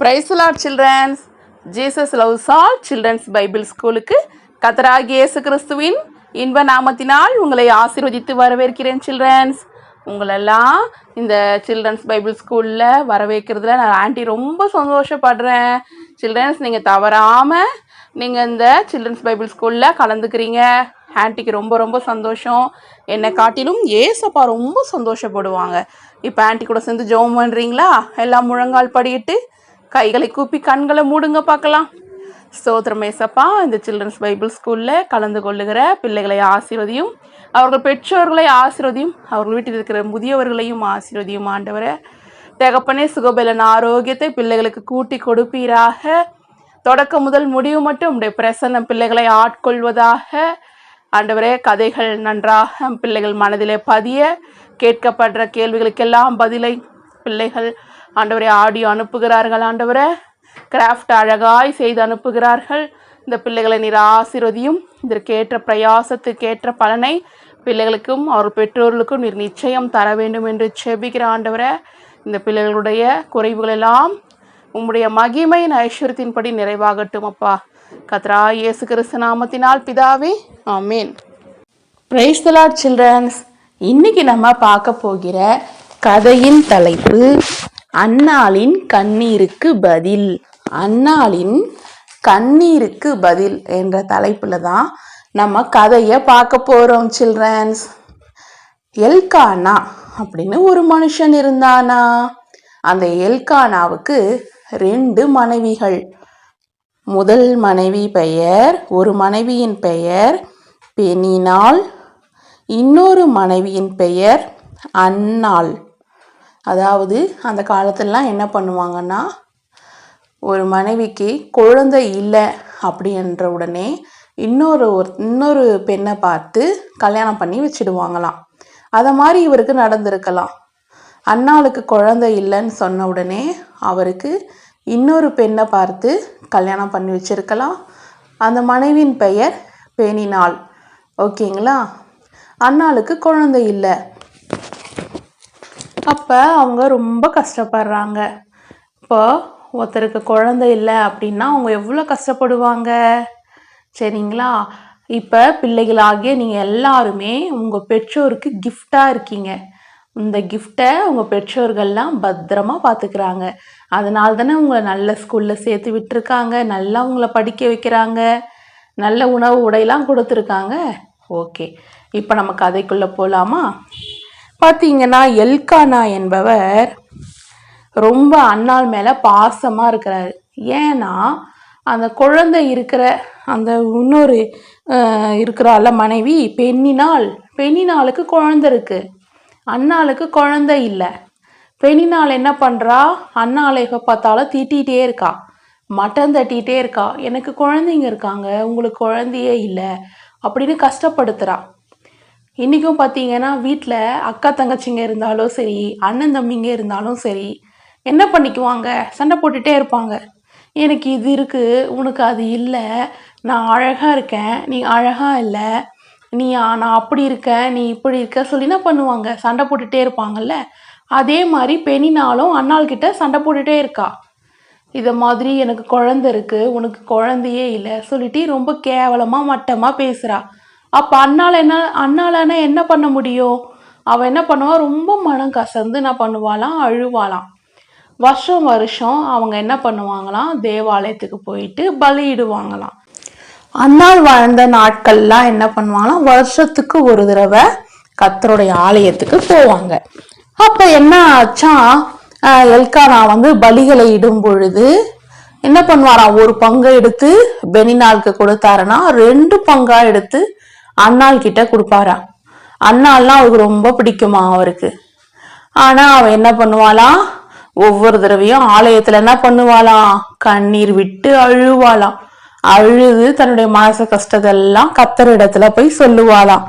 Praise Lord childrens Jesus loves all childrens Bible ஸ்கூலுக்கு கத்தராகிய இயேசு கிறிஸ்துவின் இன்ப நாமத்தினால் உங்களை ஆசீர்வதித்து வரவேற்கிறேன் சில்ட்ரன்ஸ் உங்களெல்லாம் இந்த சில்ட்ரன்ஸ் பைபிள் ஸ்கூலில் வரவேற்கிறதுல நான் ஆண்டி ரொம்ப சந்தோஷப்படுறேன். சில்ட்ரன்ஸ் நீங்கள் தவறாமல் நீங்கள் இந்த சில்ட்ரன்ஸ் பைபிள் ஸ்கூலில் கலந்துக்கிறீங்க. ஆண்டிக்கு ரொம்ப ரொம்ப சந்தோஷம். என்னை காட்டிலும் ஏசப்பா ரொம்ப சந்தோஷப்படுவாங்க. இப்போ ஆன்ட்டி கூட சேர்ந்து ஜெபம் பண்ணுறீங்களா எல்லாம் முழங்கால் படியிட்டு கைகளை கூப்பி கண்களை மூடுங்க பார்க்கலாம். ஸ்தோத்திரம் ஏசப்பா இந்த சில்ட்ரன்ஸ் பைபிள் ஸ்கூலில் கலந்து கொள்ளுகிற பிள்ளைகளை ஆசீர்வதியும் அவர்கள் பெற்றோர்களை ஆசீர்வதியும் அவர்கள் வீட்டில் இருக்கிற முதியவர்களையும் ஆசீர்வதியும் ஆண்டவரை. தகப்பனே சுகபலன் ஆரோக்கியத்தை பிள்ளைகளுக்கு கூட்டி கொடுப்பீராக. தொடக்கம் முதல் முடிவு மட்டும் உடைய பிரசன்னம் பிள்ளைகளை ஆட்கொள்வதாக. ஆண்டவரே கதைகள் நன்றாக பிள்ளைகள் மனதிலே பதிய கேட்கப்படுற கேள்விகளுக்கெல்லாம் பதிலை பிள்ளைகள் ஆண்டவரை ஆடியோ அனுப்புகிறார்கள் ஆண்டவரை. கிராஃப்ட் அழகாய் செய்து அனுப்புகிறார்கள். இந்த பிள்ளைகளை நீர் ஆசிர்வதியும். இதற்கேற்ற பிரயாசத்துக்கேற்ற பலனை பிள்ளைகளுக்கும் அவர் பெற்றோர்களுக்கும் நீர் நிச்சயம் தர வேண்டும் என்று செபிக்கிற ஆண்டவரை. இந்த பிள்ளைகளுடைய குறைவுகளெல்லாம் உம்முடைய மகிமையின் ஐஸ்வர்யத்தின்படி நிறைவாகட்டும் அப்பா. கத்ரா இயேசு கிறிஸ்து நாமத்தினால் பிதாவே ஆமீன். பிரைஸ் தலாட் சில்ட்ரன்ஸ் இன்னைக்கு நம்ம பார்க்க போகிற கதையின் தலைப்பு அன்னாளின் கண்ணீருக்கு பதில். அன்னாளின் கண்ணீருக்கு பதில் என்ற தலைப்பில் தான் நம்ம கதையை பார்க்க போகிறோம் சில்ட்ரன்ஸ் எல்கானா அப்படின்னு ஒரு மனுஷன் இருந்தானா? அந்த எல்கானாவுக்கு ரெண்டு மனைவிகள். முதல் மனைவி பெயர் ஒரு மனைவியின் பெயர் பெனினாள் இன்னொரு மனைவியின் பெயர் அன்னாள். அதாவது அந்த காலத்துலலாம் என்ன பண்ணுவாங்கன்னா ஒரு மனைவிக்கு குழந்தை இல்லை அப்படின்ற உடனே இன்னொரு ஒரு இன்னொரு பெண்ணை பார்த்து கல்யாணம் பண்ணி வச்சிடுவாங்களாம். அதை மாதிரி இவருக்கு நடந்திருக்கலாம். அண்ணாளுக்கு குழந்தை இல்லைன்னு சொன்ன உடனே அவருக்கு இன்னொரு பெண்ணை பார்த்து கல்யாணம் பண்ணி வச்சிருக்கலாம். அந்த மனைவியின் பெயர் பேணினாள் ஓகேங்களா? அண்ணாளுக்கு குழந்தை இல்லை. அப்போ அவங்க ரொம்ப கஷ்டப்படுறாங்க. இப்போ ஒருத்தருக்கு குழந்தை இல்லை அப்படின்னா அவங்க எவ்வளோ கஷ்டப்படுவாங்க? சரிங்களா? இப்போ பிள்ளைகளாகிய நீங்கள் எல்லாருமே உங்கள் பெற்றோருக்கு கிஃப்டாக இருக்கீங்க. இந்த கிஃப்டை உங்கள் பெற்றோர்கள்லாம் பத்திரமா பார்த்துக்கிறாங்க அதனால தானே உங்களை நல்ல ஸ்கூலில் சேர்த்து விட்டுருக்காங்க. நல்லா உங்களை படிக்க வைக்கிறாங்க. நல்ல உணவு உடையெல்லாம் கொடுத்துருக்காங்க. ஓகே. இப்போ நம்ம கதைக்குள்ளே போகலாமா பார்த்தீங்கன்னா எல்கானா என்பவர் ரொம்ப அண்ணாள் மேலே பாசமாக இருக்கிறாரு. ஏன்னா அந்த குழந்தை இருக்கிற அந்த இன்னொரு அஹ், இருக்கிறாள்ல மனைவி பெண்ணினால் பெண்ணினாளுக்கு குழந்தை இருக்கு. அண்ணாளுக்கு குழந்தை இல்லை. பெண்ணினால் என்ன பண்ணுறா அண்ணாளை எப்போ பார்த்தாலும் திட்டிகிட்டே இருக்கா. மட்டன் தட்டிகிட்டே இருக்கா. எனக்கு குழந்தைங்க இருக்காங்க. உங்களுக்கு குழந்தையே இல்லை. அப்படின்னு கஷ்டப்படுத்துகிறான் இன்றைக்கும் பார்த்தீங்கன்னா வீட்டில் அக்கா தங்கச்சிங்க இருந்தாலும் சரி அண்ணன் தம்பிங்க இருந்தாலும் சரி என்ன பண்ணிக்குவாங்க? சண்டை போட்டுட்டே இருப்பாங்க. எனக்கு இது இருக்குது உனக்கு அது இல்லை நான் அழகாக இருக்கேன் நீ அழகாக இல்லை நீ நான் அப்படி இருக்கேன் நீ இப்படி இருக்க சொல்லி என்ன பண்ணுவாங்க? சண்டை போட்டுகிட்டே இருப்பாங்கல்ல? அதே மாதிரி பெண்ணினாலும் அண்ணாள்கிட்ட சண்டை போட்டுகிட்டே இருக்கா. இதை மாதிரி எனக்கு குழந்த இருக்குது உனக்கு குழந்தையே இல்லை சொல்லிட்டு ரொம்ப கேவலமாக மட்டமாக பேசுகிறா அப்போ அண்ணால் என்ன அண்ணாலான என்ன பண்ண முடியும்? அவள் என்ன பண்ணுவா? ரொம்ப மனம் கசந்து என்ன பண்ணுவாளாம்? அழுவாளாம். வருஷம் வருஷம் அவங்க என்ன பண்ணுவாங்களாம்? தேவாலயத்துக்கு போயிட்டு பலியிடுவாங்களாம். அன்னாள் வாழ்ந்த நாட்கள்லாம் என்ன பண்ணுவாங்களாம்? வருஷத்துக்கு ஒரு தடவை கத்தருடைய ஆலயத்துக்கு போவாங்க. அப்போ என்ன ஆச்சா? ஆஹ் எல்கானா வந்து பலிகளை இடும் பொழுது என்ன பண்ணுவாராம்? ஒரு பங்கை எடுத்து பெனினாளுக்கு கொடுத்தாருன்னா ரெண்டு பங்கா எடுத்து அண்ணாள் கிட்ட கொடுப்பாரா? அண்ணாள்னா அவருக்கு ரொம்ப பிடிக்குமா அவருக்கு? ஆனா அவ என்ன பண்ணுவாளாம் ஒவ்வொரு தடவையும் ஆலயத்துல என்ன பண்ணுவாளாம் கண்ணீர் விட்டு அழுவாளாம் அழுது தன்னுடைய மனசு கஷ்டத்தெல்லாம் கத்தர் இடத்துல போய் சொல்லுவாளாம்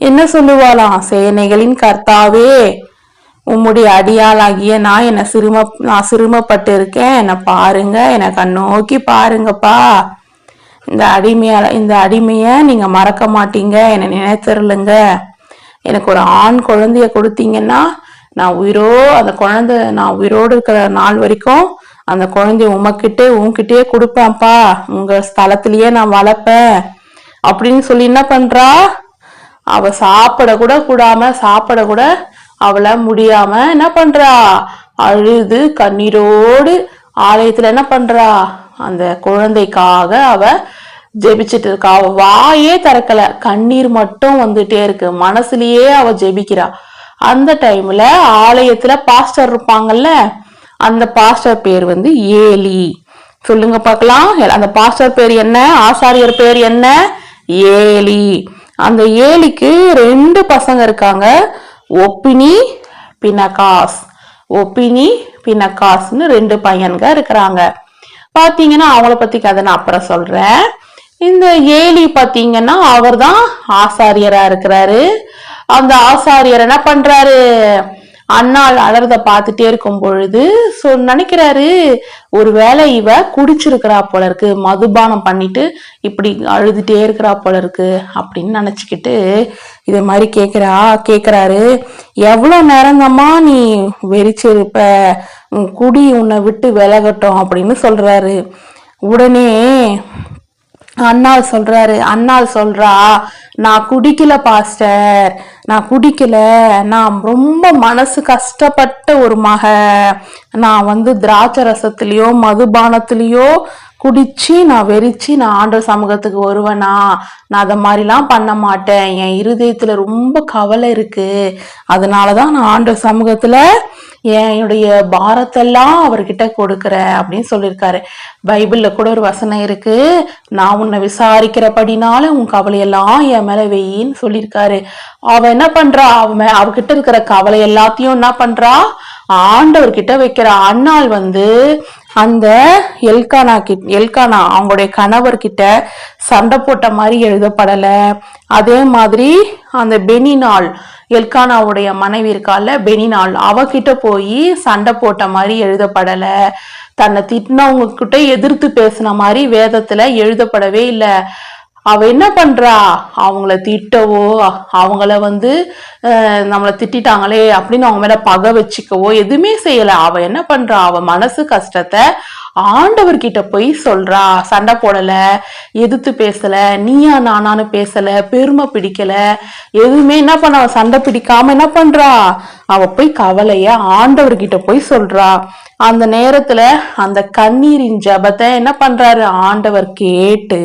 என்ன சொல்லுவாளாம் சேனைகளின் கர்த்தாவே உம்முடைய அடியாளாகிய நான் என்ன சிறும நான் சிறுமப்பட்டு இருக்கேன் என்னை பாருங்க என்னை கண்ணோக்கி பாருங்கப்பா. இந்த அடிமையால இந்த அடிமையை நீங்கள் மறக்க மாட்டீங்க. என்னை நினைத்தருளுங்க. எனக்கு ஒரு ஆண் குழந்தைய கொடுத்தீங்கன்னா நான் உயிரோ அந்த குழந்தை நான் உயிரோடு இருக்கிற நாள் வரைக்கும் அந்த குழந்தைய உமக்கிட்டே உன்கிட்டயே கொடுப்பேன்ப்பா. உங்கள் ஸ்தலத்திலேயே நான் வளர்ப்பேன். அப்படின்னு சொல்லி என்ன பண்ணுறா அவள் சாப்பிட கூட கூடாம சாப்பிட கூட அவளை முடியாம என்ன பண்ணுறா அழுது கண்ணீரோடு ஆலயத்தில் என்ன பண்ணுறா அந்த குழந்தைக்காக அவ ஜெபிச்சுட்டு இருக்கா. அவ வாயே திறக்கல. கண்ணீர் மட்டும் வந்துட்டே இருக்கு. மனசுலயே அவ ஜெபிக்கிறா. அந்த டைம்ல ஆலயத்துல பாஸ்டர் இருப்பாங்கல்ல அந்த பாஸ்டர் பேர் வந்து ஏலி. சொல்லுங்க பார்க்கலாம். அந்த பாஸ்டர் பேர் என்ன? ஆசாரியர் பேர் என்ன? ஏலி. அந்த ஏலிக்கு ரெண்டு பசங்க இருக்காங்க. ஒப்பினி பினகாஸ். ஒப்பினி பினகாஸ்னு ரெண்டு பையன்க இருக்கிறாங்க. பாத்தீங்கன்னா அவங்கள பத்தி கதை நான் அப்புறம் சொல்றேன். இந்த ஏலி பாத்தீங்கன்னா அவர்தான் ஆசாரியரா இருக்கிறாரு. அந்த ஆசாரியர் என்ன பண்றாரு? அண்ணாள் அலறத பார்த்துட்டே இருக்கும் பொழுது ஸோ நினைக்கிறாரு ஒருவேளை இவ குடிச்சிருக்கிறா போல இருக்கு மதுபானம் பண்ணிட்டு இப்படி அழுதுட்டே இருக்கிறா போல இருக்கு அப்படின்னு நினைச்சுக்கிட்டு இத மாதிரி கேக்குறா கேக்குறாரு. எவ்வளவு நேரங்கம்மா நீ வெறிச்சிருப்ப? குடி உன்னை விட்டு விலகட்டும் அப்படின்னு சொல்றாரு. உடனே அண்ணா சொல்றாரு அண்ணா சொல்றா நான் குடிக்கல பாஸ்டர். நான் குடிக்கல. நான் ரொம்ப மனசு கஷ்டப்பட்ட ஒரு மக. நான் வந்து திராட்சை ரசத்துலேயோ மதுபானத்துலேயோ குடிச்சு நான் வெறிச்சு நான் ஆண்டவர் சமூகத்துக்கு வருவேனா? நான் அதை மாதிரிலாம் பண்ண மாட்டேன். என் இருதயத்தில் ரொம்ப கவலை இருக்கு. அதனாலதான் நான் ஆண்டவர் சமூகத்தில் என்னுடைய பாரத்தெல்லாம் அவர்கிட்ட கொடுக்குறேன் அப்படின்னு சொல்லியிருக்காரு. பைபிளில் கூட ஒரு வசனம் இருக்கு. நான் உன்னை விசாரிக்கிறபடினால உன் கவலையெல்லாம் என் மேலே வெயின்னு சொல்லியிருக்காரு. அவள் என்ன பண்றா? அவ மே- அவகிட்ட இருக்கிற கவலை எல்லாத்தையும் என்ன பண்றா? ஆண்டவர்கிட்ட வைக்கிற அண்ணாள் வந்து அந்த எல்கானா கிட் எல்கானா அவங்களுடைய கணவர்கிட்ட சண்டை போட்ட மாதிரி எழுதப்படலை. அதே மாதிரி அந்த பெனினால் எல்கானாவுடைய மனைவி இருக்கால பெனினால் அவகிட்ட போய் சண்டை போட்ட மாதிரி எழுதப்படலை. தன்னை திட்டினவங்க கிட்ட எதிர்த்து பேசின மாதிரி வேதத்தில் எழுதப்படவே இல்லை. அவள் என்ன பண்ணுறா அவங்கள திட்டவோ அவங்கள வந்து நம்மளை திட்டாங்களே திட்டிட்டாங்களே அப்படின்னு அவங்க மேலே பகை வச்சுக்கவோ எதுவுமே செய்யலை. அவள் என்ன பண்ணுறா அவள் மனசு கஷ்டத்தை ஆண்டவர்கிட்ட போய் சொல்றா. சண்டை போடல எதிர்த்து பேசல நீயா நானான்னு பேசல பெருமை பிடிக்கல எதுவுமே என்ன பண்ண அவ சண்டை பிடிக்காம என்ன பண்றா? அவ போய் கவலைய ஆண்டவர்கிட்ட போய் சொல்றா. அந்த நேரத்துல அந்த கண்ணீரின் ஜெபத்தை என்ன பண்றாரு? ஆண்டவர் கேட்டு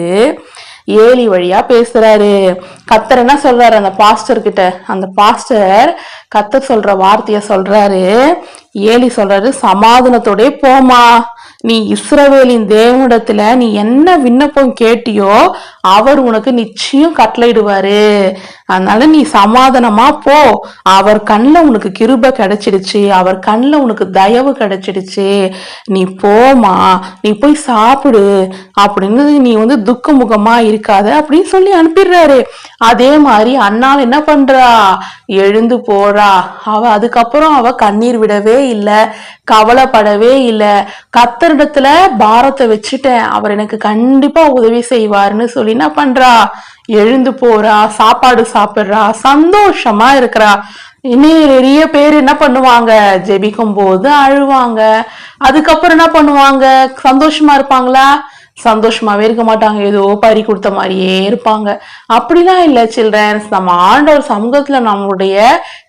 ஏலி வழியா பேசுறாரு. கத்தர் என்ன சொல்றாரு? அந்த பாஸ்டர் கிட்ட. அந்த பாஸ்டர் கத்தர் சொல்ற வார்த்தைய சொல்றாரு. ஏலி சொல்றாரு சமாதானத்தோடய போமா நீ இஸ்ரவேலின் தேவனிடத்துல நீ என்ன விண்ணப்பம் கேட்டியோ அவர் உனக்கு நிச்சயம் கட்டளையிடுவாரு. அதனால நீ சமாதானமா போ. அவர் கண்ணில் உனக்கு கிருப கிடைச்சிடுச்சு. அவர் கண்ணில் உனக்கு தயவு கிடைச்சிடுச்சு. நீ போமா நீ போய் சாப்பிடு. அப்படின்னு நீ வந்து துக்க முகமா இருக்காத அப்படின்னு சொல்லி அனுப்பிடுறாரு. அதே மாதிரி அண்ணாள் என்ன பண்றா? எழுந்து போறா. அவ அதுக்கப்புறம் அவ கண்ணீர் விடவே இல்லை. கவலைப்படவே இல்லை. கத்தரிடத்துல பாரத்தை வச்சுட்டேன். அவர் எனக்கு கண்டிப்பா உதவி செய்வாருன்னு சொல்லி என்ன பண்றா? எழுந்து போறா சாப்பாடு சாப்பிடுறா சந்தோஷமா இருக்கிறா. இன்னும் நிறைய பேர் என்ன பண்ணுவாங்க? ஜெபிக்கும் போது அழுவாங்க. அதுக்கப்புறம் என்ன பண்ணுவாங்க? சந்தோஷமா இருப்பாங்களா? சந்தோஷமாவே இருக்க மாட்டாங்க. ஏதோ பறி கொடுத்த மாதிரியே இருப்பாங்க. அப்படிலாம் இல்லை சில்ட்ரன்ஸ் நம்ம ஆண்டவர் சமூகத்துல நம்மளுடைய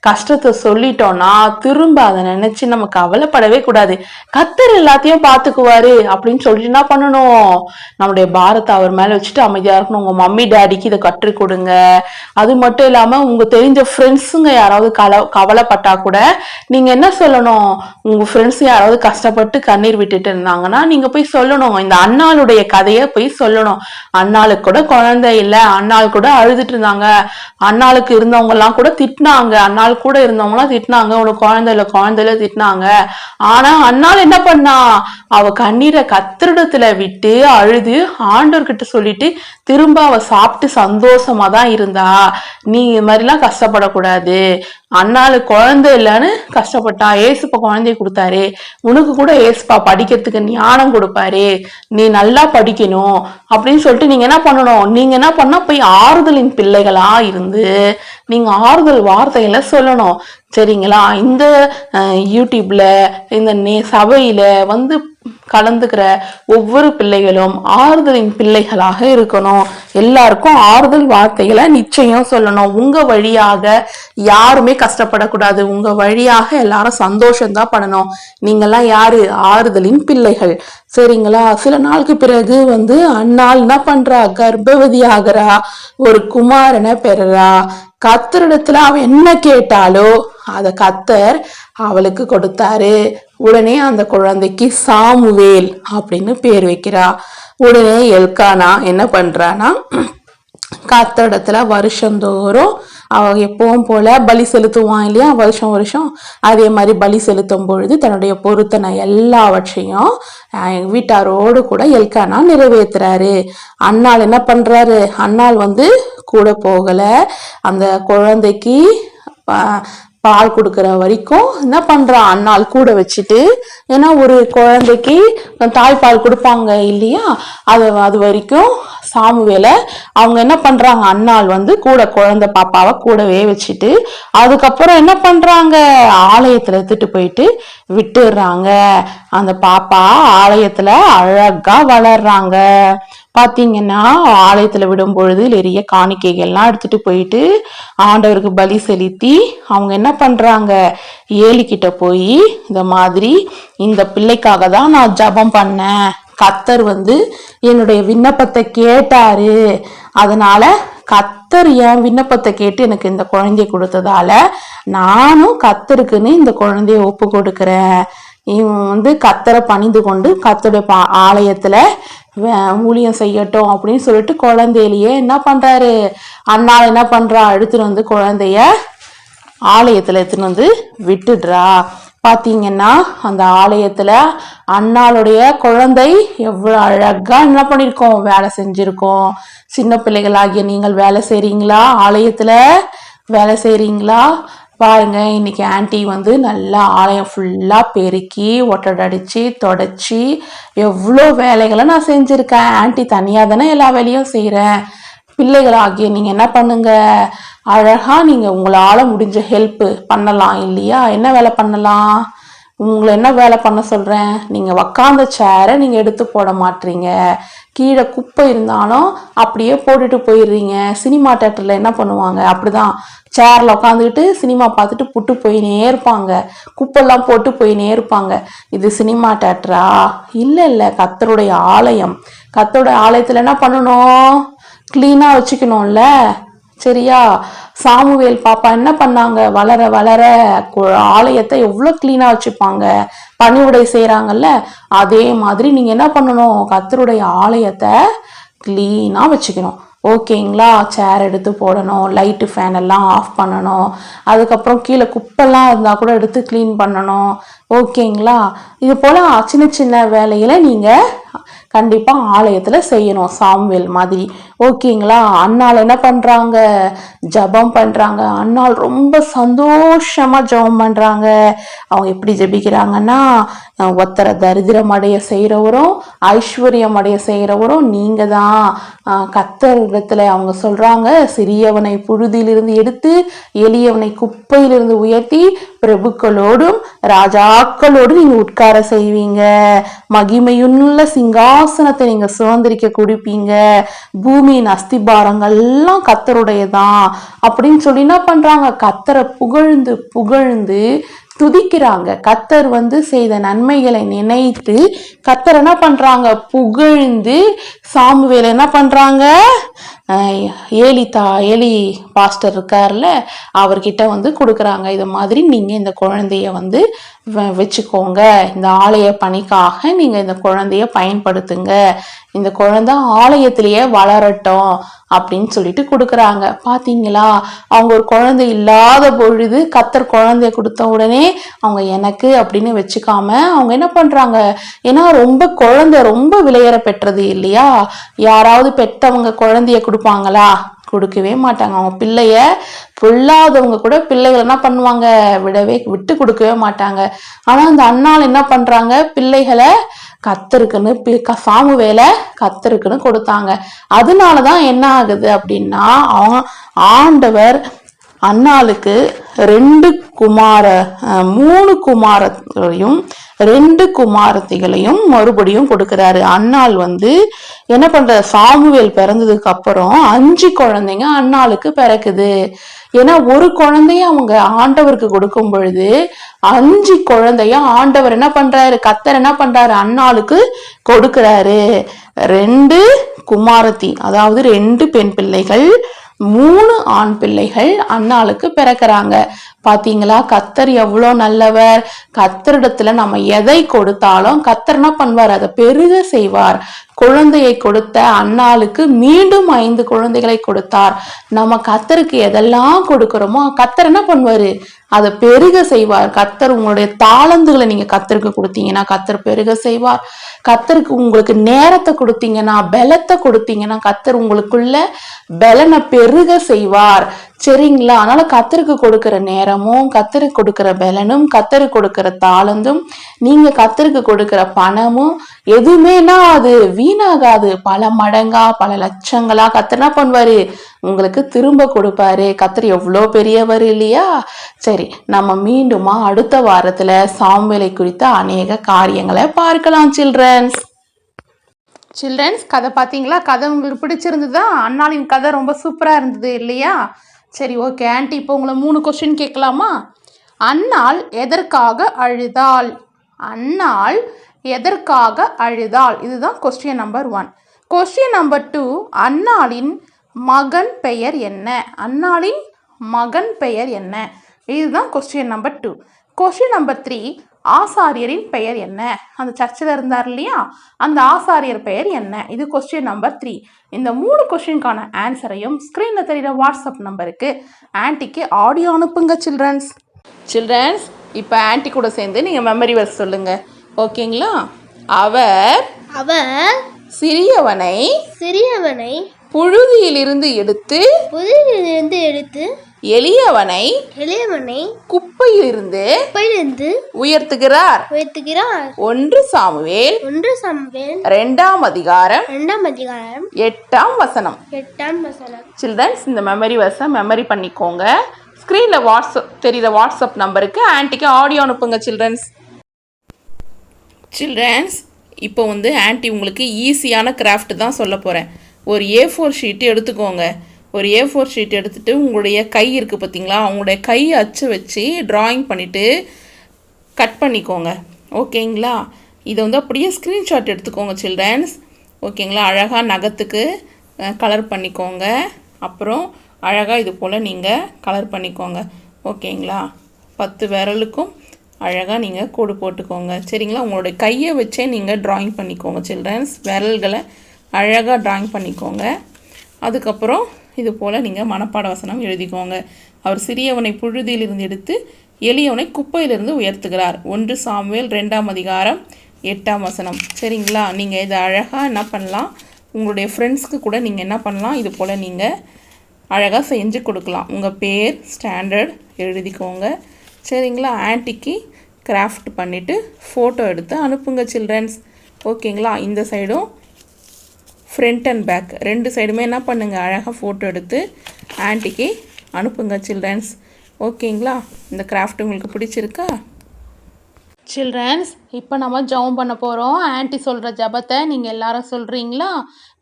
கஷ்டத்தை சொல்லிட்டோம்னா திரும்ப அதை நினைச்சு நம்ம கவலைப்படவே கூடாது. கத்தர் எல்லாத்தையும் பார்த்துக்குவாரு அப்படின்னு சொல்லிட்டு என்ன பண்ணணும்? நம்முடைய பாரத்தை அவர் மேல வச்சுட்டு அமைதியா இருக்கணும். உங்க மம்மி டேடிக்கு இதை கற்றுக் கொடுங்க. அது மட்டும் இல்லாம உங்க தெரிஞ்ச ஃப்ரெண்ட்ஸுங்க யாராவது கல கவலைப்பட்டா கூட நீங்க என்ன சொல்லணும்? உங்க ஃப்ரெண்ட்ஸ் யாராவது கஷ்டப்பட்டு கண்ணீர் விட்டுட்டு இருந்தாங்கன்னா நீங்க போய் சொல்லணும். இந்த அண்ணாளுடைய கதையை போய் சொல்லணும். அண்ணாளுக்கு கூட குழந்தை இல்லை. அண்ணாள் கூட அழுதுட்டு இருந்தாங்க. அண்ணாளுக்கு இருந்தவங்க எல்லாம் கூட திட்டினாங்க. அண்ணாள் கூட இருந்தவங்க திட்டினாங்க. உனக்கு குழந்தை குழந்தையில குழந்தை திட்டினாங்க. ஆனா அண்ணால் என்ன பண்ணா? அவ கண்ணீரை கத்திரிடத்துல விட்டு அழுது ஆண்டவர்கிட்ட சொல்லிட்டு திரும்ப அவ சாப்பிட்டு சந்தோஷமா தான் இருந்தா. நீ இது மாதிரிலாம் கஷ்டப்படக்கூடாது. அண்ணாளுக்கு குழந்தை இல்லைன்னு கஷ்டப்பட்டா ஏசுப்பா குழந்தைய கொடுத்தாரு. உனக்கு கூட ஏசுப்பா படிக்கிறதுக்கு ஞானம் கொடுப்பாரு. நீ நல்லா படிக்கணும் அப்படின்னு சொல்லிட்டு நீங்க என்ன பண்ணணும்? நீங்க என்ன பண்ணா போய் ஆறுதலின் பிள்ளைகளா இருந்து நீங்க ஆறுதல் வார்த்தைகளை சொல்லணும். சரிங்களா? இந்த யூடியூப்ல இந்த நே சபையில வந்து கலந்துக்கிற ஒவ்வொரு பிள்ளைகளும் ஆறுதலின் பிள்ளைகளாக இருக்கணும். எல்லாருக்கும் ஆறுதல் வார்த்தைகளை நிச்சயம் சொல்லணும். உங்க வழியாக யாருமே கஷ்டப்படக்கூடாது. உங்க வழியாக எல்லாரும் சந்தோஷம்தான் பண்ணணும். நீங்கெல்லாம் யாரு? ஆறுதலின் பிள்ளைகள். சரிங்களா? சில நாளுக்கு பிறகு வந்து அண்ணாள் என்ன பண்றா? கர்ப்பவதி ஆகிறா. ஒரு குமாரனை பெறறா. கத்தரிடத்துல அவ என்ன கேட்டாலோ அத கத்தர் அவளுக்கு கொடுத்தாரு. உடனே அந்த குழந்தைக்கு சாமுவேல் அப்படின்னு பேர் வைக்கிறா. உடனே எல்கானா என்ன பண்றானா கத்தரிடத்துல வருஷந்தோறும் அவ எப்பவும் போல பலி செலுத்துவான் இல்லையா? வருஷம் வருஷம். அதே மாதிரி பலி செலுத்தும் பொழுது தன்னுடைய பொருத்தனை எல்லாவற்றையும் எங்கள் வீட்டாரோடு கூட எல்கானா நிறைவேற்றுறாரு அண்ணாள் என்ன பண்ணுறாரு அண்ணாள் வந்து கூட போகலை. அந்த குழந்தைக்கு பால் கொடுக்குற வரைக்கும் என்ன பண்றா? அண்ணாள் கூட வச்சுட்டு ஏன்னா ஒரு குழந்தைக்கு தாய்ப்பால் கொடுப்பாங்க இல்லையா? அது அது வரைக்கும் சாமுவேலை அவங்க என்ன பண்றாங்க? அண்ணாள் வந்து கூட குழந்தை பாப்பாவை கூடவே வச்சுட்டு அதுக்கப்புறம் என்ன பண்றாங்க? ஆலயத்துல எடுத்துட்டு போயிட்டு விட்டுடுறாங்க. அந்த பாப்பா ஆலயத்துல அழகா வளர்றாங்க. பார்த்தீங்கன்னா ஆலயத்தில் விடும் பொழுது நிறைய காணிக்கைகள்லாம் எடுத்துட்டு போயிட்டு ஆண்டவருக்கு பலி செலுத்தி அவங்க என்ன பண்ணுறாங்க ஏலிக்கிட்ட போய் இந்த மாதிரி இந்த பிள்ளைக்காக தான் நான் ஜெபம் பண்ணேன். கத்தர் வந்து என்னுடைய விண்ணப்பத்தை கேட்டாரு. அதனால கத்தர் என் விண்ணப்பத்தை கேட்டு எனக்கு இந்த குழந்தைய கொடுத்ததால நானும் கத்தருக்குன்னு இந்த குழந்தைய ஒப்பு கொடுக்குறேன். இவன் வந்து கத்தரை பணிந்து கொண்டு கத்தருடைய பா ஆலயத்துல வே- ஊழியம் செய்யட்டும் அப்படின்னு சொல்லிட்டு குழந்தையிலேயே என்ன பண்றாரு? அண்ணா என்ன பண்றா? எடுத்துட்டு வந்து குழந்தைய ஆலயத்துல எடுத்துன்னு வந்து விட்டுடுறா. பாத்தீங்கன்னா அந்த ஆலயத்துல அண்ணாளுடைய குழந்தை எவ்வளவு அழகா என்ன பண்ணிருக்கோம்? வேலை செஞ்சிருக்கோம். சின்ன பிள்ளைகளாகிய நீங்கள் வேலை செய்றீங்களா? ஆலயத்துல வேலை செய்றீங்களா? பாருங்க இன்னைக்கு ஆண்டி வந்து நல்லா ஆலயம் ஃபுல்லாக பெருக்கி ஒட்டடடிச்சு தொடச்சி எவ்வளோ வேலைகளை நான் செஞ்சுருக்கேன். ஆன்ட்டி தனியாக தானே எல்லா வேலையும் செய்றேன். பிள்ளைகளாகிய நீங்கள் என்ன பண்ணுங்க? அழகாக நீங்கள் உங்களால் முடிஞ்ச ஹெல்ப்பு பண்ணலாம் இல்லையா? என்ன வேலை பண்ணலாம்? உங்களை என்ன வேலை பண்ண சொல்கிறேன் நீங்கள் உக்காந்த சேரை நீங்கள் எடுத்து போட மாட்டீங்க. கீழே குப்பை இருந்தாலும் அப்படியே போட்டுட்டு போயிடுறீங்க. சினிமா தேட்டரில் என்ன பண்ணுவாங்க? அப்படிதான். சேரில் உட்காந்துக்கிட்டு சினிமா பார்த்துட்டு புட்டு போயினே இருப்பாங்க. குப்பெல்லாம் போட்டு போயினே இருப்பாங்க. இது சினிமா தேட்டரா இல்லை இல்லை. கத்தருடைய ஆலயம். கத்தருடைய ஆலயத்தில் என்ன பண்ணணும்? க்ளீனாக வச்சுக்கணும்ல. சரியா? சாமுவேல் பாப்பா என்ன பண்ணாங்க? வளர வளர கு- ஆலயத்தை எவ்வளோ க்ளீனாக வச்சுப்பாங்க? பணிவுடை செய்கிறாங்கல்ல அதே மாதிரி நீங்கள் என்ன பண்ணணும்? கத்தருடைய ஆலயத்தை க்ளீனாக வச்சுக்கணும். ஓகேங்களா? சேர் எடுத்து போடணும் லைட்டு ஃபேன் எல்லாம் ஆஃப் பண்ணணும். அதுக்கப்புறம் கீழே குப்பெல்லாம் இருந்தால் கூட எடுத்து க்ளீன் பண்ணணும். ஓகேங்களா? இது போல் சின்ன சின்ன வேலையில் நீங்கள் கண்டிப்பாக ஆலயத்தில் செய்யணும் சாம்வேல் மாதிரி. ஓகேங்களா அன்னால் என்ன பண்ணுறாங்க ஜெபம் பண்ணுறாங்க அன்னால் ரொம்ப சந்தோஷமாக ஜெபம் பண்ணுறாங்க அவங்க எப்படி ஜெபிக்கிறாங்கன்னா ஒத்தரை தரித்திரம் அடைய செய்கிறவரும் ஐஸ்வர்யம் அடைய செய்கிறவரும் நீங்கள் தான் கத்தரிடத்தில் அவங்க சொல்கிறாங்க சிறியவனை புழுதியிலிருந்து எடுத்து எளியவனை குப்பையிலிருந்து உயர்த்தி பிரபுக்களோடும் ராஜாக்களோடும் நீங்கள் உட்கார செய்வீங்க. மகிமையுள்ள சிங்காசனத்தை நீங்க சுதந்திரிக்க குடிப்பீங்க. பூமியின் அஸ்திபாரங்கள் எல்லாம் கத்தருடையதான் அப்படின்னு சொல்லி என்ன பண்றாங்க? கத்தரை புகழ்ந்து புகழ்ந்து துதிக்கிறாங்க. கத்தர் வந்து செய்த நன்மைகளை நினைத்து கத்தர் என்ன பண்றாங்க? புகழ்ந்து சாமுவேல் என்ன பண்றாங்க? ஏலி தா ஏலி பாஸ்டர் இருக்கார்ல அவர்கிட்ட வந்து கொடுக்குறாங்க. இது மாதிரி நீங்கள் இந்த குழந்தைய வந்து வ- வச்சுக்கோங்க. இந்த ஆலய பணிக்காக நீங்கள் இந்த குழந்தைய பயன்படுத்துங்க. இந்த குழந்தை ஆலயத்திலேயே வளரட்டும் அப்படின்னு சொல்லிட்டு கொடுக்குறாங்க. பார்த்தீங்களா அவங்க ஒரு குழந்தை இல்லாத பொழுது கத்தர் குழந்தைய கொடுத்த உடனே அவங்க எனக்கு அப்படின்னு வச்சுக்காம அவங்க என்ன பண்ணுறாங்க ஏன்னா ரொம்ப குழந்தை ரொம்ப விலையேற பெற்றது இல்லையா? யாராவது பெற்றவங்க குழந்தைய கொடுப்பாங்களா? கொடுக்கவே மாட்டாங்க. அவங்க பிள்ளைய பொல்லாதவங்க கூட பிள்ளைகள் என்ன பண்ணுவாங்க? விடவே விட்டு கொடுக்கவே மாட்டாங்க. ஆனால் அந்த அண்ணாள் என்ன பண்ணுறாங்க பிள்ளைகளை கத்தருக்குன்னு பி- க- சாமுவேலை கத்தருக்குன்னு கொடுத்தாங்க. அதனாலதான் என்ன ஆகுது அப்படின்னா அவன் ஆண்டவர் அண்ணாளுக்கு ரெண்டு குமார மூணு குமாரத்தையும் ரெண்டு குமாரத்திகளையும் மறுபடியும் கொடுக்கிறாரு. அன்னாள் வந்து என்ன பண்ற சாமுவேல் பிறந்ததுக்கு அப்புறம் அஞ்சு குழந்தைங்க அன்னாளுக்கு பிறக்குது. ஏன்னா ஒரு குழந்தைய அவங்க ஆண்டவருக்கு கொடுக்கும் பொழுது அஞ்சு குழந்தைய ஆண்டவர் என்ன பண்றாரு கத்தர் என்ன பண்றாரு அன்னாளுக்கு கொடுக்கிறாரு. ரெண்டு குமாரத்தி அதாவது ரெண்டு பெண் பிள்ளைகள் மூணு ஆண் பிள்ளைகள் அன்னாளுக்கு பிறக்கிறாங்க. பாத்தீங்களா? கத்தர் எவ்வளோ நல்லவர். கத்தரிடத்துல நம்ம எதை கொடுத்தாலும் கத்தர் என்ன பண்ணுவார்? அதை பெருக செய்வார். குழந்தையை கொடுத்த அன்னாளுக்கு மீண்டும் ஐந்து குழந்தைகளை கொடுத்தார். நம்ம கத்தருக்கு எதெல்லாம் கொடுக்கிறோமோ கத்தர் என்ன பண்ணுவாரு? அதை பெருக செய்வார். கத்தர் உங்களுடைய தாளந்துகளை நீங்க கத்தருக்கு கொடுத்தீங்கன்னா கத்தர் பெருக செய்வார். கத்தருக்கு உங்களுக்கு நேரத்தை கொடுத்தீங்கன்னா பலத்தை கொடுத்தீங்கன்னா கத்தர் உங்களுக்குள்ள பலனை பெருக செய்வார். சரிங்களா? அதனால கத்தருக்கு கொடுக்கிற நேரமும் கத்தருக்கு கொடுக்கிற பலனும் கத்தருக்கு கொடுக்கிற தாளந்தும் நீங்க கத்தருக்கு கொடுக்கிற பணமும் எதுவுமேனா அது வீணாகாது. பல மடங்கா பல லட்சங்களா கத்தர் என்ன பண்ணுவாரு? உங்களுக்கு திரும்ப கொடுப்பாரு. கத்தர் எவ்வளோ பெரியவர் இல்லையா? சரி நம்ம மீண்டுமா அடுத்த வாரத்துல சாம்பலை குறித்த அநேக காரியங்களை பார்க்கலாம் சில்ட்ரன்ஸ். சில்ட்ரன்ஸ் கதை பார்த்தீங்களா? கதை உங்களுக்கு பிடிச்சிருந்ததா? அண்ணாளின் கதை ரொம்ப சூப்பராக இருந்தது இல்லையா? சரி ஓகே ஆண்டி இப்போ உங்களை மூணு கொஸ்டின் கேட்கலாமா? அன்னாள் எதற்காக அழுதாள்? அன்னாள் எதற்காக அழுதாள்? இதுதான் question number one question number two அன்னாளின் மகன் பெயர் என்ன? அன்னாளின் மகன் பெயர் என்ன? இதுதான் question number two question number three ஆசாரியரின் பெயர் என்ன? அந்த சர்ச்சில் இருந்தார் இல்லையா? அந்த ஆசாரியர் பெயர் என்ன? இது கொஸ்டின் நம்பர் த்ரீ இந்த மூணு கொஸ்டினுக்கான ஆன்சரையும் ஸ்க்ரீனில் தெரிகிற வாட்ஸ்அப் நம்பருக்கு ஆன்ட்டிக்கு ஆடியோ அனுப்புங்க சில்ட்ரன்ஸ் சில்ட்ரன்ஸ் இப்போ ஆன்ட்டி கூட சேர்ந்து நீங்கள் மெமரி வர்ஸ் சொல்லுங்கள் ஓகேங்களா அவர் அவர் சிறியவனை சிறியவனை புழுதியிலிருந்து எடுத்து புதிலிருந்து எடுத்து எளியவனை எளியவனை குப்பையிலிருந்து குப்பையிலிருந்து உயர்த்துகிறார். உயர்த்துகிறார். ஒன்று சாமுவேல் ஒன்று சம்பேன் ரெண்டாம் அதிகாரம் இரண்டாம் அதிகாரம். எட்டாம் வசனம். எட்டாம் வசனம். சில்ட்ரன்ஸ் இந்த மெமரி வர்ஸை மெமரி பண்ணிக்கோங்க. ஸ்க்ரீனில் வாட்ஸ்அப் தெரியுற வாட்ஸ்அப் நம்பருக்கு ஆன்ட்டிக்கு ஆடியோ அனுப்புங்க சில்ட்ரன்ஸ் சில்ட்ரன்ஸ் இப்போ வந்து ஆன்ட்டி உங்களுக்கு ஈஸியான கிராஃப்ட் தான் சொல்ல போகிறேன் ஒரு ஏ ஃபோர் ஷீட்டு எடுத்துக்கோங்க. ஒரு ஏ ஃபோர் ஷீட் எடுத்துகிட்டு உங்களுடைய கை இருக்குது பார்த்தீங்களா அவங்களுடைய கை அச்சு வச்சு ட்ராயிங் பண்ணிவிட்டு கட் பண்ணிக்கோங்க. ஓகேங்களா? இதை வந்து அப்படியே ஸ்க்ரீன்ஷாட் எடுத்துக்கோங்க சில்ட்ரன்ஸ் ஓகேங்களா? அழகாக நகத்துக்கு கலர் பண்ணிக்கோங்க. அப்புறம் அழகாக இது போல் நீங்கள் கலர் பண்ணிக்கோங்க. ஓகேங்களா? பத்து விரலுக்கும் அழகாக நீங்கள் கோடு போட்டுக்கோங்க. சரிங்களா? உங்களுடைய கையை வச்சே நீங்கள் ட்ராயிங் பண்ணிக்கோங்க சில்ட்ரன்ஸ் விரல்களை அழகாக ட்ராயிங் பண்ணிக்கோங்க. அதுக்கப்புறம் இது போல் நீங்கள் மனப்பாட வசனம் எழுதிக்கோங்க. அவர் சிறியவனை புழுதியிலிருந்து எடுத்து எளியவனை குப்பையிலிருந்து உயர்த்துகிறார். ஒன்று சாமுவேல் ரெண்டாம் அதிகாரம் எட்டாம் வசனம். சரிங்களா? நீங்கள் இதை அழகாக என்ன பண்ணலாம்? உங்களுடைய ஃப்ரெண்ட்ஸ்க்கு கூட நீங்கள் என்ன பண்ணலாம்? இது போல் நீங்கள் அழகாக செஞ்சு கொடுக்கலாம். உங்கள் பேர் ஸ்டாண்டர்ட் எழுதிக்கோங்க. சரிங்களா? ஆன்ட்டிக்கு கிராஃப்ட் பண்ணிவிட்டு ஃபோட்டோ எடுத்து அனுப்புங்க சில்ட்ரன்ஸ் ஓகேங்களா? இந்த சைடும் ஃப்ரண்ட் அண்ட் பேக் ரெண்டு சைடுமே என்ன பண்ணுங்கள் அழகாக ஃபோட்டோ எடுத்து ஆன்ட்டிக்கு அனுப்புங்க சில்ட்ரன்ஸ் ஓகேங்களா? இந்த கிராஃப்ட் உங்களுக்கு பிடிச்சிருக்கா? சில்ட்ரன்ஸ் இப்போ நம்ம ஜெபம் பண்ண போகிறோம் ஆன்ட்டி சொல்கிற ஜபத்தை நீங்கள் எல்லாரும் சொல்கிறீங்களா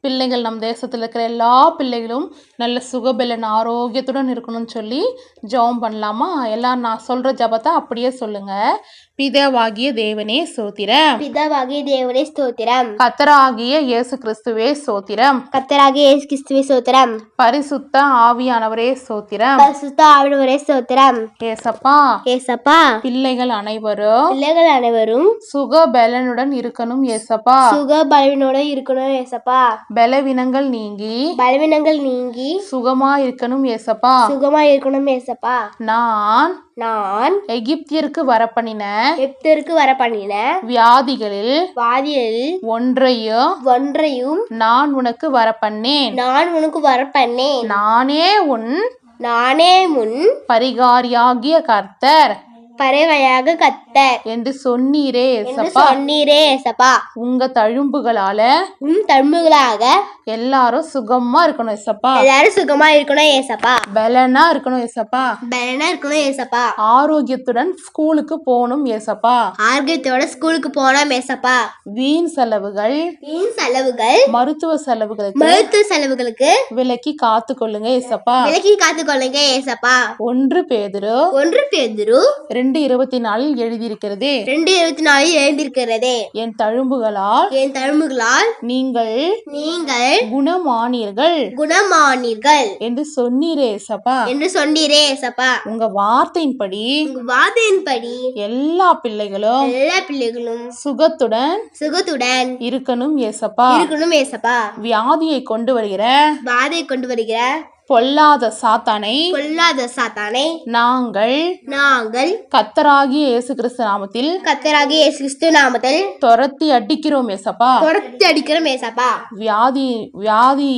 பிள்ளைகள் நம் தேசத்தில் இருக்கிற எல்லா பிள்ளைகளும் நல்ல சுகபலன் ஆரோக்கியத்துடன் இருக்கணும்னு சொல்லி ஜெபம் பண்ணலாமா? எல்லாம் நான் சொல்கிற ஜபத்தை அப்படியே சொல்லுங்கள் பிதாவாகிய தேவனே சோத்திரம் பிதாவாகிய தேவனே ஸ்தோத்திரம். கத்தராகிய இயேசு கிறிஸ்துவே சோத்திரம் கத்தராகிய இயேசு கிறிஸ்துவே ஸ்தோத்திரம். பரிசுத்த ஆவியானவரே சோத்திரம் பரிசுத்த ஆவிடவரே ஸ்தோத்திரம். ஏசப்பா. ஏசப்பா. பிள்ளைகள் அனைவரும். பிள்ளைகள் அனைவரும். சுக பலனுடன் இருக்கணும் ஏசப்பா. சுக பலவீனோட இருக்கணும் ஏசப்பா. பலவீனங்கள் நீங்கி. பலவீனங்கள் நீங்கி. சுகமா இருக்கணும் ஏசப்பா. சுகமா இருக்கணும் ஏசப்பா. நான். நான். எகிப்தியருக்கு வரப்பண்ணின. எப்தருக்கு வர பண்ணின. வியாதிகளில் வாதியில் ஒன்றையும் ஒன்றையும் நான் உனக்கு வரப்பண்ணேன் நான் உனக்கு வர பண்ணேன். நானே உன் நானே முன் பரிகாரியாகிய கர்த்தர். பறவையாக கத்த என்று சொன்னீரே என்று சொன்னீரே ஏசப்பா. உங்க தழும்புகளால உம் தன்மைகளாக எல்லாரும் சுகமா இருக்கணும் ஏசப்பா. எல்லாரும் சுகமா இருக்கணும் ஏசப்பா. பலனா இருக்கணும் ஏசப்பா. பலனா இருக்கணும் ஏசப்பா. ஆரோக்கியத்துடன் ஸ்கூலுக்கு போகணும் ஏசப்பா. ஆரோக்கியத்தோட ஸ்கூலுக்கு போனோம் ஏசப்பா. வீண் செலவுகள் வீண் செலவுகள் மருத்துவ செலவுகளுக்கு மருத்துவ செலவுகளுக்கு விலக்கி காத்து கொள்ளுங்க ஏசப்பா. விலக்கி காத்துக்கொள்ளுங்க ஏசப்பா. ஒன்று பேதுரு ஒன்று பேதுரு ரெண்டு இருபத்தி நாலில் எழுதியிருக்கிறதே. ரெண்டு இருபத்தி நாலில் எழுந்திருக்கிறதே என் தழும்புகளால் என் தழும்புகளால் நீங்கள் நீங்கள் குணமானீர்கள். குணமானீர்கள். என்று சொன்னீரே ஏசப்பா என்று சொன்னீரே ஏசப்பா உங்க வார்த்தையின்படி உங்க வாதையின்படி எல்லா பிள்ளைகளும் எல்லா பிள்ளைகளும் சுகத்துடன் சுகத்துடன் இருக்கணும் ஏசப்பா. இருக்கணும் ஏசப்பா. வியாதியை கொண்டு வருகிற வாதை கொண்டு வருகிற பொல்லாத சாத்தானை கொல்லாத சாத்தானை நாங்கள் நாங்கள் கத்தராகிய இயேசு கிறிஸ்து நாமத்தில் கத்தராகிய இயேசு கிறிஸ்து நாமத்தில் துரத்தி அடிக்கிறோம் ஏசப்பா. துரத்தி அடிக்கிறோம் ஏசப்பா. வியாதி வியாதி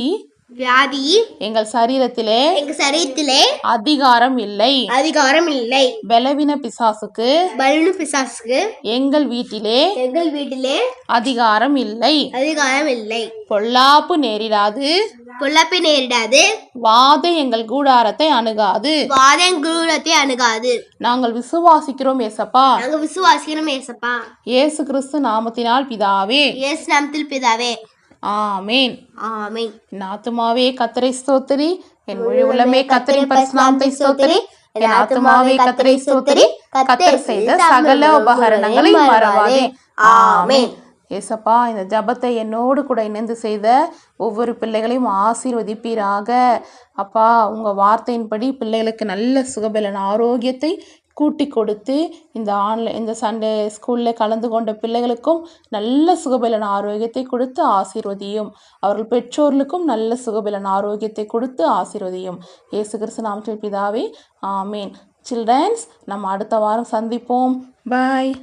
வியாதி எங்கள் சரீரத்திலே எங்க சரீரத்திலே அதிகாரம் இல்லை. அதிகாரம் இல்லை. பலவீன பிசாசுக்கு பலனு பிசாசுக்கு எங்கள் வீட்டிலே எங்கள் வீட்டிலே அதிகாரம் இல்லை. அதிகாரம் இல்லை. பொல்லாப்பு நேரிடாது. பொல்லாப்பை நேரிடாது. வாதை எங்கள் கூடாரத்தை அணுகாது. வாதங்குலத்தை அணுகாது. நாங்கள் விசுவாசிக்கிறோம் ஏசப்பா. நாங்க விசுவாசிக்கிறோம் ஏசப்பா. இயேசு கிறிஸ்து நாமத்தினால் பிதாவே. இயேசு நாமத்தில் பிதாவே. ஆமேன். ஆமென். என் ஆத்துமாவே கத்தரை ஸ்தோத்திரி. என் முழு உள்ளமே கத்தரின் பரிசுநாமத்தை ஸ்தோத்திரி. என் ஆத்துமாவே கத்தரை ஸ்தோத்திரி. கத்தர் செய்த சகல உபகரணங்களை மறவாதே. ஆமென். ஏசப்பா இந்த ஜபத்தை என்னோடு கூட இணைந்து செய்த ஒவ்வொரு பிள்ளைகளையும் ஆசீர்வதிப்பீராக. அப்பா உங்கள் வார்த்தையின்படி பிள்ளைகளுக்கு நல்ல சுகபலன் ஆரோக்கியத்தை கூட்டி கொடுத்து இந்த ஆன்லைன் இந்த சண்டே ஸ்கூலில் கலந்து கொண்ட பிள்ளைகளுக்கும் நல்ல சுகபலன் ஆரோக்கியத்தை கொடுத்து ஆசீர்வதியும். அவர்கள் பெற்றோர்களுக்கும் நல்ல சுகபலன் ஆரோக்கியத்தை கொடுத்து ஆசீர்வதியும். இயேசு கிறிஸ்து நாமத்தில் பிதாவே ஆமீன். சில்ட்ரன்ஸ் நம்ம அடுத்த வாரம் சந்திப்போம். பாய்